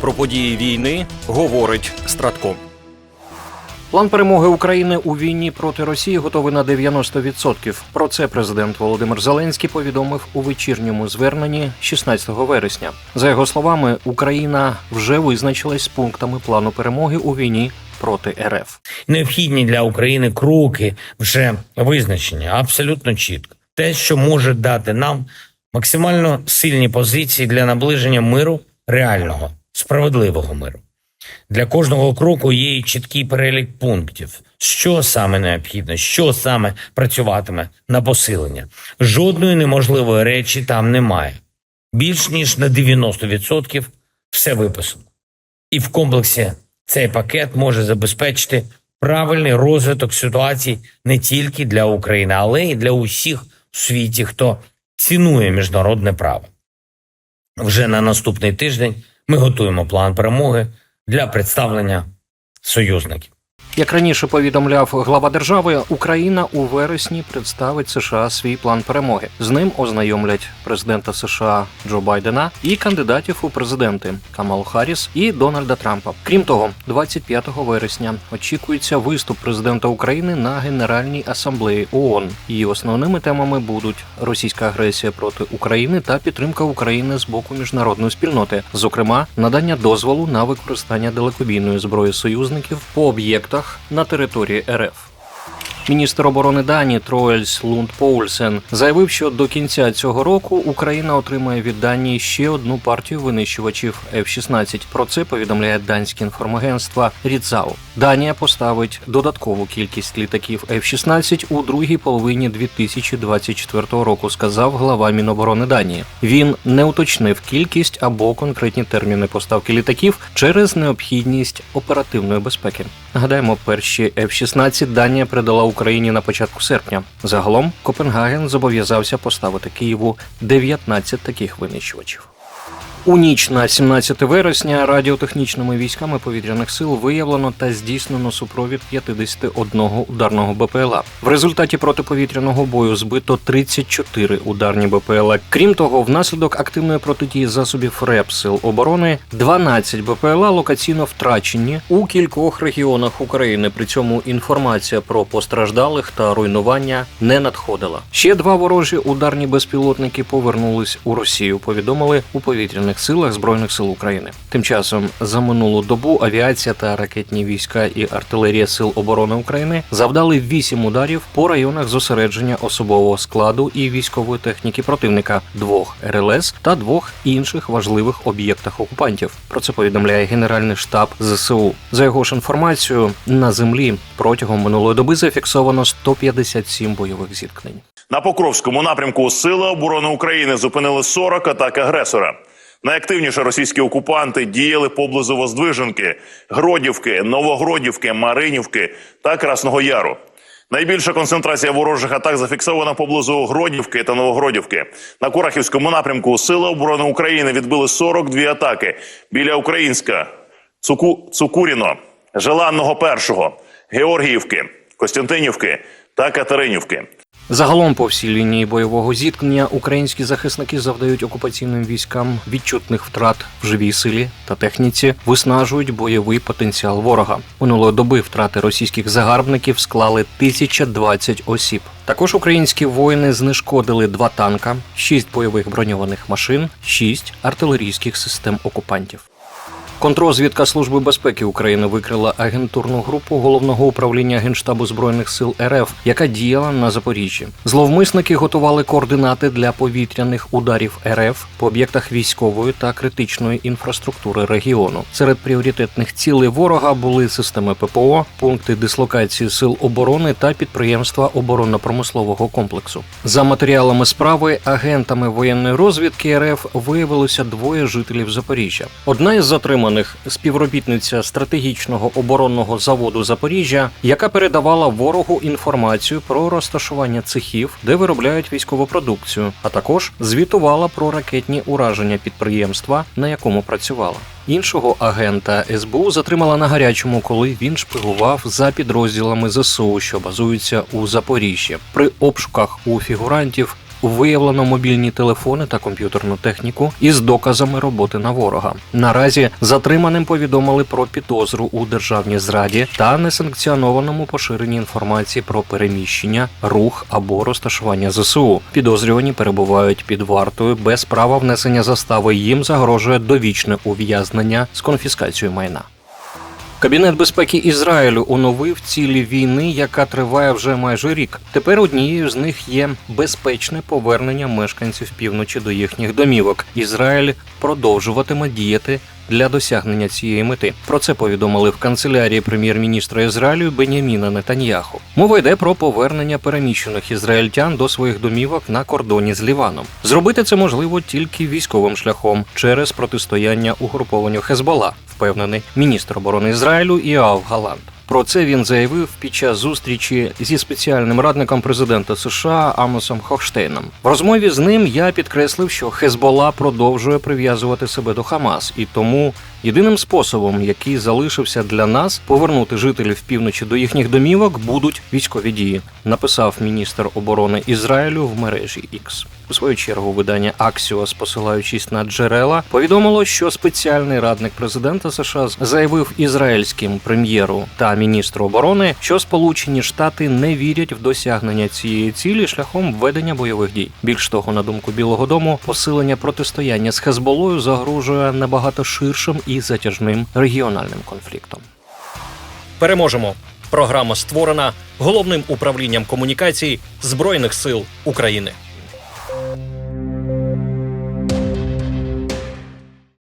Про події війни говорить Стратком. План перемоги України у війні проти Росії готовий на 90%. Про це президент Володимир Зеленський повідомив у вечірньому зверненні 16 вересня. За його словами, Україна вже визначилась з пунктами плану перемоги у війні проти РФ. необхідні для України кроки вже визначені абсолютно чітко. Те, що може дати нам максимально сильні позиції для наближення миру, реального, справедливого миру. Для кожного кроку є і чіткий перелік пунктів, що саме необхідно, що саме працюватиме на посилення. Жодної неможливої речі там немає. Більш ніж на 90% все виписано. І в комплексі цей пакет може забезпечити правильний розвиток ситуації не тільки для України, але й для усіх у світі, хто цінує міжнародне право. Вже на наступний тиждень ми готуємо план перемоги для представлення союзників. Як раніше повідомляв глава держави, Україна у вересні представить США свій план перемоги. З ним ознайомлять президента США Джо Байдена і кандидатів у президенти Камалу Харріс і Дональда Трампа. Крім того, 25 вересня очікується виступ президента України на Генеральній асамблеї ООН. Її основними темами будуть російська агресія проти України та підтримка України з боку міжнародної спільноти, зокрема надання дозволу на використання далекобійної зброї союзників по об'єктах на території РФ. Міністр оборони Данії Троельс Лунд Поульсен заявив, що до кінця цього року Україна отримає від Данії ще одну партію винищувачів F-16. Про це повідомляє данське інформагентство Рідзау. Данія поставить додаткову кількість літаків F-16 у другій половині 2024 року. Сказав глава Міноборони Данії. Він не уточнив кількість або конкретні терміни поставки літаків через необхідність оперативної безпеки. Нагадаємо, перші F-16 Данія передала Україні на початку серпня. Загалом Копенгаген зобов'язався поставити Києву 19 таких винищувачів. У ніч на 17 вересня радіотехнічними військами повітряних сил виявлено та здійснено супровід 51 ударного БПЛА. В результаті протиповітряного бою збито 34 ударні БПЛА. Крім того, внаслідок активної протидії засобів РЕП сил оборони 12 БПЛА локаційно втрачені у кількох регіонах України. При цьому інформація про постраждалих та руйнування не надходила. Ще два ворожі ударні безпілотники повернулись у Росію. Повідомили у повітряних силах збройних сил України. Тим часом за минулу добу авіація та ракетні війська і артилерія сил оборони України завдали вісім ударів по районах зосередження особового складу і військової техніки противника, двох РЛС та двох інших важливих об'єктах окупантів. Про це повідомляє Генеральний штаб ЗСУ. За його ж інформацією, на землі протягом минулої доби зафіксовано 157 бойових зіткнень. На Покровському напрямку Сили оборони України зупинили 40 атак агресора. Найактивніше російські окупанти діяли поблизу Воздвиженки, Гродівки, Новогродівки, Маринівки та Красного Яру. Найбільша концентрація ворожих атак зафіксована поблизу Гродівки та Новогродівки. На Курахівському напрямку Сили оборони України відбили 42 атаки біля Українська, Цуку, Цукуріно, Желанного Першого, Георгіївки, Костянтинівки та Катеринівки. Загалом по всій лінії бойового зіткнення українські захисники завдають окупаційним військам відчутних втрат в живій силі та техніці, виснажують бойовий потенціал ворога. Минулої доби втрати російських загарбників склали 1020 осіб. Також українські воїни знешкодили два танка, шість бойових броньованих машин, шість артилерійських систем окупантів. Контрозвідка Служби безпеки України викрила агентурну групу головного управління Генштабу збройних сил РФ, яка діяла на Запоріжжі. Зловмисники готували координати для повітряних ударів РФ по об'єктах військової та критичної інфраструктури регіону. Серед пріоритетних цілей ворога були системи ППО, пункти дислокації сил оборони та підприємства оборонно-промислового комплексу. За матеріалами справи агентами воєнної розвідки РФ виявилося двоє жителів Запоріжжя. Одна із затриманих співробітниця стратегічного оборонного заводу Запоріжжя, яка передавала ворогу інформацію про розташування цехів, де виробляють військову продукцію, а також звітувала про ракетні ураження підприємства, на якому працювала. Іншого агента СБУ затримала на гарячому, коли він шпигував за підрозділами ЗСУ, що базуються у Запоріжжі. При обшуках у фігурантів виявлено мобільні телефони та комп'ютерну техніку із доказами роботи на ворога. Наразі затриманим повідомили про підозру у державній зраді та несанкціонованому поширенні інформації про переміщення, рух або розташування ЗСУ. Підозрювані перебувають під вартою без права внесення застави. Їм загрожує довічне ув'язнення з конфіскацією майна. Кабінет безпеки Ізраїлю оновив цілі війни, яка триває вже майже рік. Тепер однією з них є безпечне повернення мешканців півночі до їхніх домівок. Ізраїль продовжуватиме діяти для досягнення цієї мети. Про це повідомили в канцелярії прем'єр-міністра Ізраїлю Беняміна Нетаньяху. Мова йде про повернення переміщених ізраїльтян до своїх домівок на кордоні з Ліваном. Зробити це можливо тільки військовим шляхом через протистояння угрупованню Хезбола, впевнений міністр оборони Ізраїлю Іав Галант. Про це він заявив під час зустрічі зі спеціальним радником президента США Амосом Хохштейном. В розмові з ним я підкреслив, що Хезбола продовжує прив'язувати себе до Хамас, і тому єдиним способом, який залишився для нас, повернути жителів півночі до їхніх домівок, будуть військові дії. Написав міністр оборони Ізраїлю в мережі X. У свою чергу видання Axios, посилаючись на джерела, повідомило, що спеціальний радник президента США заявив ізраїльським прем'єру та міністру оборони, що Сполучені Штати не вірять в досягнення цієї цілі шляхом ведення бойових дій. Більш того, на думку Білого Дому, посилення протистояння з Хезболою загрожує набагато ширшим і затяжним регіональним конфліктом. Переможемо. Програма створена головним управлінням комунікацій Збройних сил України.